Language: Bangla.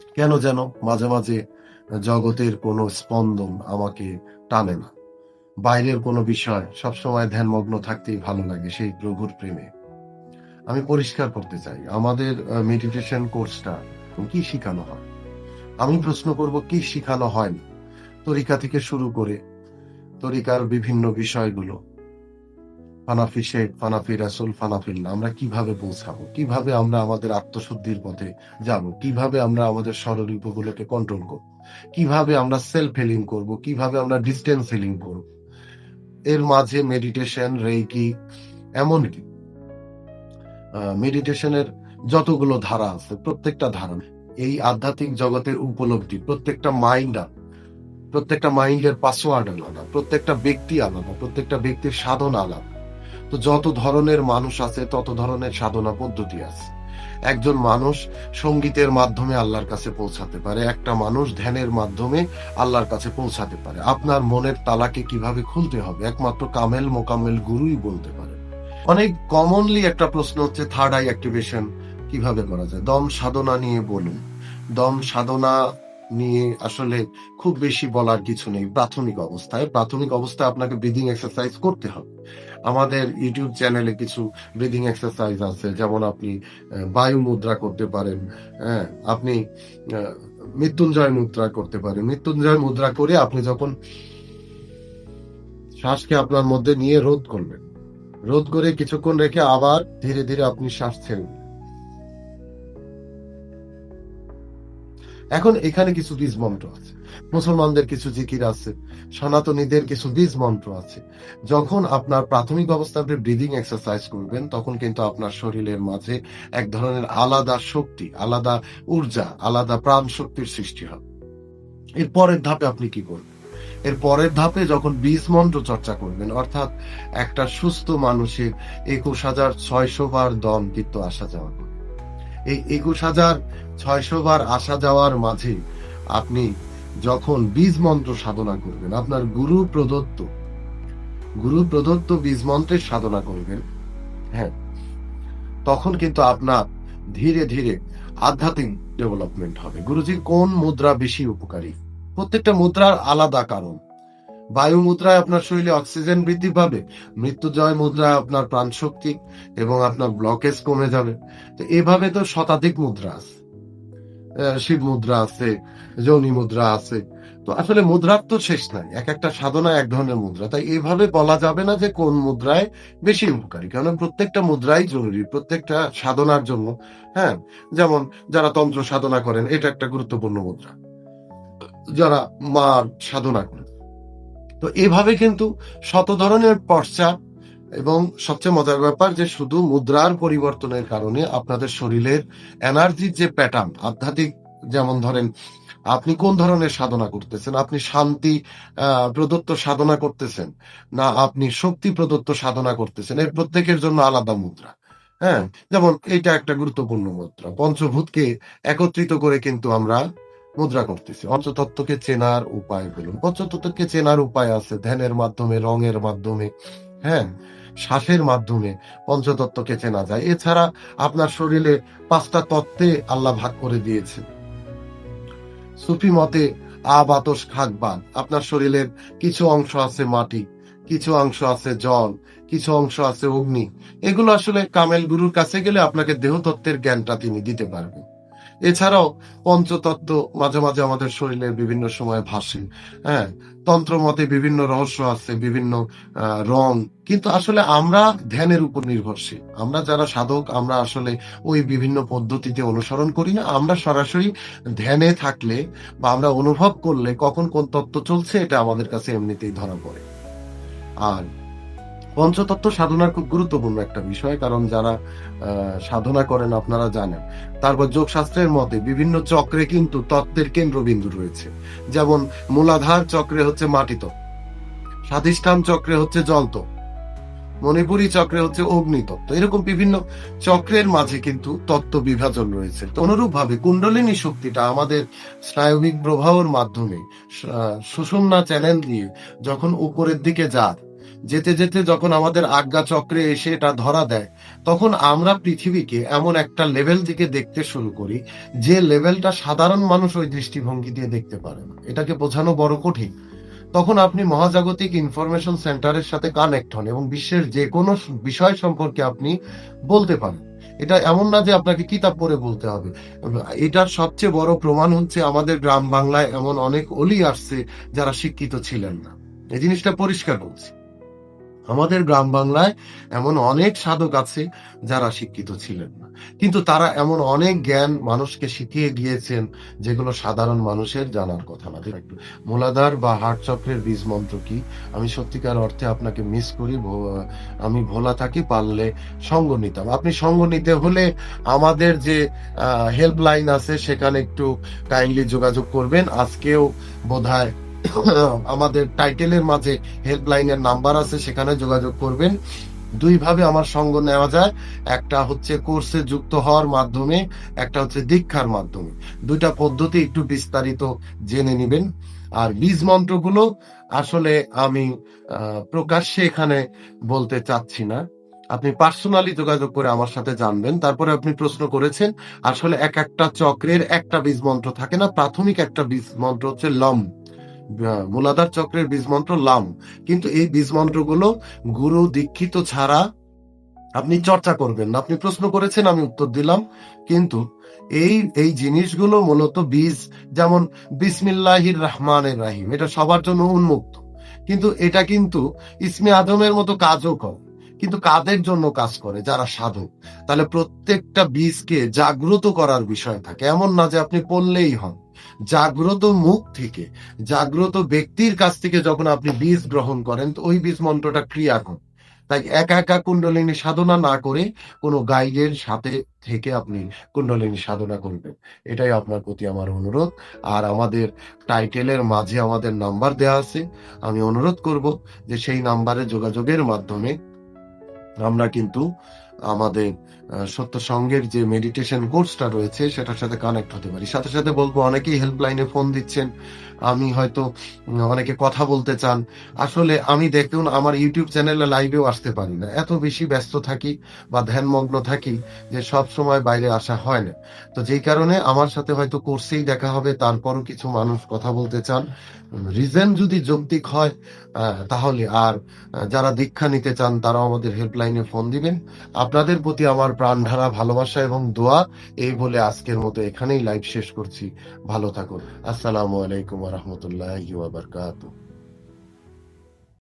কেন যেন মাঝে মাঝে জগতের কোনো স্পন্দন আমাকে টানে না। বাইরের কোনো বিষয় সবসময় ধ্যানমগ্ন থাকতেই ভালো লাগে সেই প্রভুর প্রেমে। আমি পরিষ্কার করতে চাই, আমাদের মেডিটেশন কোর্সটা কি শেখানো হয়? আমি প্রশ্ন করব, কি শেখানো হয় না? তরিকা থেকে শুরু করে তরিকার বিভিন্ন বিষয়গুলো ফানাফি শেখ, ফানাফি রাসুল ফানাফিল্লা আমরা কীভাবে পৌঁছাবো? কীভাবে আমরা আমাদের আত্মশুদ্ধির পথে যাব? কীভাবে আমরা আমাদের স্বরলিপগুলোকে কন্ট্রোল করব? কীভাবে আমরা সেলফ হিলিং করব? কীভাবে আমরা ডিস্টেন্স হিলিং করব? এর মাঝে মেডিটেশন রেইকি এমনকি মেডিটেশনের যতগুলো ধারা আছে, প্রত্যেকটা ধারা, এই আধ্যাত্মিক জগতের উপলব্ধি, প্রত্যেকটা মাইন্ড প্রত্যেকটা মাইন্ডের পাসওয়ার্ড আলাদা, প্রত্যেকটা ব্যক্তি আলাদা, প্রত্যেকটা ব্যক্তির সাধন আলাদা। তো যত ধরনের মানুষ আছে, তত ধরনের সাধনা পদ্ধতি আছে। একজন মানুষ সঙ্গীতের মাধ্যমে আল্লাহর কাছে পৌঁছাতে পারে, একটা মানুষ ধ্যানের মাধ্যমে আল্লাহর কাছে পৌঁছাতে পারে। আপনার মনের তালাকে কীভাবে খুলতে হবে? একমাত্র কামেল মোকামেল গুরুই বলতে পারে। অনেক কমনলি একটা প্রশ্ন হচ্ছে থার্ড আই অ্যাক্টিভেশন কীভাবে করা যায়? দম সাধনা নিয়ে বলুন। দম সাধনা নিয়ে আসলে খুব বেশি বলার কিছু নেই। প্রাথমিক অবস্থায় প্রাথমিক অবস্থায় আপনাকে ব্রিদিং এক্সারসাইজ করতে হবে। আমাদের ইউটিউব চ্যানেলে কিছু ব্রিদিং এক্সারসাইজ আছে, যেমন আপনি বায়ু মুদ্রা করতে পারেন হ্যাঁ আপনি মৃত্যুঞ্জয় মুদ্রা করতে পারেন। মৃত্যুঞ্জয় মুদ্রা করে আপনি যখন শ্বাসকে আপনার মধ্যে নিয়ে রোধ করবেন রোধ করে কিছুক্ষণ রেখে আবার ধীরে ধীরে আপনি শ্বাস ছেড়ে এখন এখানে কিছু বীজ মন্ত্র আছে। মুসলমানদের কিছু জিকির আছে, সনাতনীদের কিছু বীজ মন্ত্র আছে। যখন আপনার প্রাথমিক অবস্থায় আপনি ব্রিদিং এক্সারসাইজ করবেন, তখন কিন্তু আপনার শরীরের মাঝে এক ধরনের আলাদা শক্তি, আলাদা ঊর্জা, আলাদা প্রাণ শক্তির সৃষ্টি হবে। এর পরের ধাপে আপনি কি করবেন? এর পরের ধাপে যখন বীজ মন্ত্র চর্চা করবেন, অর্থাৎ একটা সুস্থ মানুষের একুশ হাজার ছয়শো বার দম কিন্তু আসা যাওয়া এই একুশ হাজার ছয়শো বার আসা যাওয়ার মাঝে আপনি যখন বীজ মন্ত্র সাধনা করবেন, আপনার গুরু প্রদত্ত গুরু প্রদত্ত বীজ মন্ত্রের সাধনা করবেন হ্যাঁ তখন কিন্তু আপনার ধীরে ধীরে আধ্যাত্মিক ডেভেলপমেন্ট হবে। গুরুজি কোন মুদ্রা বেশি উপকারী? প্রত্যেকটা মুদ্রার আলাদা কারণ। বায়ু মুদ্রায় আপনার শরীরে অক্সিজেন বৃদ্ধি পাবে মৃত্যুজয় মুদ্রায় আপনার প্রাণ শক্তি এবং আপনার ব্লকেজ কমে যাবে। তো এভাবে তো শতাধিক মুদ্রা আছে। শিব মুদ্রা আছে, যোনি মুদ্রা আছে। তো আসলে মুদ্রার তো শেষ নাই। এক একটা সাধনা এক ধরনের মুদ্রা। তাই এইভাবে বলা যাবে না যে কোন মুদ্রায় বেশি উপকারী। কারণ প্রত্যেকটা মুদ্রাই জরুরি, প্রত্যেকটা সাধনার জন্য। হ্যাঁ যেমন যারা তন্ত্র সাধনা করেন, এটা একটা গুরুত্বপূর্ণ মুদ্রা। যারা মার সাধনা করেন। তো এভাবে কিন্তু শত ধরনের পশ্চাৎ এবং সবচেয়ে মজার ব্যাপার যে শুধু মুদ্রার পরিবর্তনের কারণে আপনাদের শরীরের এনার্জির যে প্যাটার্ন আধ্যাত্মিক যেমন ধরেন, আপনি কোন ধরনের সাধনা করতেছেন? আপনি শান্তি প্রদত্ত সাধনা করতেছেন না আপনি শক্তি প্রদত্ত সাধনা করতেছেন? এর প্রত্যেকের জন্য আলাদা মুদ্রা। হ্যাঁ? যেমন এটা একটা গুরুত্বপূর্ণ মুদ্রা। পঞ্চভূতকে একত্রিত করে কিন্তু আমরা মুদ্রা করতেছি পঞ্চতত্ত্বকে চেনার উপায় বলুন। পঞ্চতত্ত্বকে চেনার উপায় আছে ধ্যানের মাধ্যমে, রঙের মাধ্যমে হ্যাঁ শ্বাসের মাধ্যমে পঞ্চতত্ত্বকে চেনা যায়। এছাড়া আপনার শরীরে পাঁচটা তত্ত্বে আল্লাহ ভাগ করে দিয়েছে সুফি মতে আ বাতস খাক বাদ আপনার শরীরের কিছু অংশ আছে মাটি, কিছু অংশ আছে জল, কিছু অংশ আছে অগ্নি। এগুলো আসলে কামেল গুরুর কাছে গেলে আপনাকে দেহতত্ত্বের জ্ঞানটা তিনি দিতে পারবেন। এছাড়াও পঞ্চতত্ত্ব মাঝে মাঝে আমাদের শরীরের বিভিন্ন সময় ভাসে হ্যাঁ? তন্ত্র মতে বিভিন্ন রহস্য আছে, বিভিন্ন রং। কিন্তু আসলে আমরা ধ্যানের উপর নির্ভরশীল। আমরা যারা সাধক, আমরা আসলে ওই বিভিন্ন পদ্ধতিতে অনুসরণ করি না। আমরা সরাসরি ধ্যানে থাকলে বা আমরা অনুভব করলে কখন কোন তত্ত্ব চলছে, এটা আমাদের কাছে এমনিতেই ধরা পড়ে। আর পঞ্চতত্ত্ব সাধনা খুব গুরুত্বপূর্ণ একটা বিষয়, কারণ যারা সাধনা করেন আপনারা জানেন। তারপর যোগশাস্ত্রের মতে বিভিন্ন চক্রে কিন্তু তত্ত্বের কেন্দ্রবিন্দু রয়েছে। যেমন মূলাধার চক্রে হচ্ছে মাটি তত্ত্ব স্বাধিষ্ঠান চক্রে হচ্ছে জল তত্ত্ব মণিপুরী চক্রে হচ্ছে অগ্নি তত্ত্ব এরকম বিভিন্ন চক্রের মাঝে কিন্তু তত্ত্ব বিভাজন রয়েছে। অনুরূপ ভাবে কুণ্ডলিনী শক্তিটা আমাদের স্নায়বিক প্রবাহর মাধ্যমে সুষুম্না চ্যানেল দিয়ে যখন উপরের দিকে যায় যেতে যেতে যখন আমাদের আজ্ঞা চক্রে এসে এটা ধরা দেয়, তখন আমরা পৃথিবীকে এমন একটা লেভেল থেকে দেখতে শুরু করি, যে লেভেলটা সাধারণ মানুষ ওই দৃষ্টিভঙ্গি দিয়ে দেখতে পারে না। এটাকে বোঝানো বড় কঠিন। তখন আপনি মহাজাগতিক ইনফরমেশন সেন্টারের সাথে কানেক্ট হন এবং বিশ্বের যে কোনো বিষয় সম্পর্কে আপনি বলতে পারেন। এটা এমন না যে আপনাকে কিতাব পড়ে বলতে হবে। এটার সবচেয়ে বড় প্রমাণ হচ্ছে আমাদের গ্রাম বাংলায় এমন অনেক অলি আসছে যারা শিক্ষিত ছিলেন না। এই জিনিসটা পরিষ্কার বলছি। আমাদের গ্রাম বাংলায় এমন অনেক সাধক আছে যারা শিক্ষিত ছিলেন না। কিন্তু তারা এমন অনেক জ্ঞান মানুষকে শিখিয়ে গিয়েছেন যেগুলো সাধারণ মানুষের জানার কথা না। একটু মূলাধার বা হার্ট চক্রের বীজ মন্ত্র কি? আমি সত্যিকার অর্থে আপনাকে মিস করি আমি ভোলা থাকি, পারলে সঙ্গ নিতাম। আপনি সঙ্গ নিতে হলে আমাদের যে হেল্পলাইন আছে, সেখানে একটু কাইন্ডলি যোগাযোগ করবেন। আজকেও বোধহয় আমাদের টাইটেলের মাঝে হেল্পলাইনের নাম্বার আছে সেখানে যোগাযোগ করবেন। দুই ভাবে আমার সঙ্গ নেওয়া যায়। একটা হচ্ছে কোর্সে যুক্ত হওয়ার মাধ্যমে একটা হচ্ছে দীক্ষার মাধ্যমে। দুইটা পদ্ধতি একটু বিস্তারিত জেনে নেবেন। আর বীজ মন্ত্রগুলো আসলে আমি প্রকাশ্যে এখানে বলতে চাচ্ছি না। আপনি পার্সোনালি যোগাযোগ করে আমার সাথে জানবেন। তারপরে আপনি প্রশ্ন করেছেন আসলে এক একটা চক্রের একটা বীজ মন্ত্র থাকে না? প্রাথমিক একটা বীজ মন্ত্র হচ্ছে লম আহ, মূলাধার চক্রের বীজ মন্ত্র লাম। কিন্তু এই বীজ মন্ত্রগুলো গুরু দীক্ষিত ছাড়া আপনি চর্চা করবেন আপনি প্রশ্ন করেছেন, আমি উত্তর দিলাম। কিন্তু এই এই জিনিসগুলো মূলত বীজ, যেমন বিসমিল্লাহির রহমানের রাহিম, এটা সবার জন্য উন্মুক্ত। কিন্তু এটা কিন্তু ইসমে আদমের মতো কাজও করে, কিন্তু কাদের জন্য কাজ করে? যারা সাধক। তাহলে প্রত্যেকটা বীজকে জাগ্রত করার বিষয় থাকে। এমন না যে আপনি পড়লেই হন। জাগ্রত মুখ থেকে, জাগ্রত ব্যক্তির কাছ থেকে যখন আপনি বীজ গ্রহণ করেন, তো ওই বীজ মন্ত্রটা ক্রিয়া করে তাই একা একা কুণ্ডলিনী সাধনা না করে কোনো গাইডের সাথে থেকে আপনি কুণ্ডলিনী সাধনা করবেন। এটাই আপনার প্রতি আমার অনুরোধ। আর আমাদের টাইটেলের মাঝে আমাদের নাম্বার দেওয়া আছে। আমি অনুরোধ করব যে সেই নাম্বারে যোগাযোগের মাধ্যমে আমরা কিন্তু আমাদের সত্য সঙ্গের যে মেডিটেশন কোর্সটা রয়েছে, সেটার সাথে কানেক্ট হতে পারি। সাথে সাথে বলব, অনেকেই হেল্পলাইনে ফোন দিচ্ছেন। আমি হয়তো অনেকে কথা বলতে চান। আসলে আমি দেখুন, আমার ইউটিউব চ্যানেলে লাইভেও আসতে পারি না। এত বেশি ব্যস্ত থাকি বা ধ্যানমগ্ন থাকি যে সব সময় বাইরে আসা হয় না। তো যেই কারণে আমার সাথে হয়তো কোর্সেই দেখা হবে, তারপরও কিছু মানুষ কথা বলতে চান। রিজন যদি যৌক্তিক হয় তাহলে আর যারা দীক্ষা নিতে চান, তারাও আমাদের হেল্পলাইনে ফোন দিবেন। আপনাদের প্রতি আমার প্রাণ ধারা ভালোবাসা এবং দোয়া, এই বলে আজকের মতো এখানেই লাইভ শেষ করছি। ভালো থাকুন। আসসালামু আলাইকুম রহমতুল্লাহ বারকাতুহ।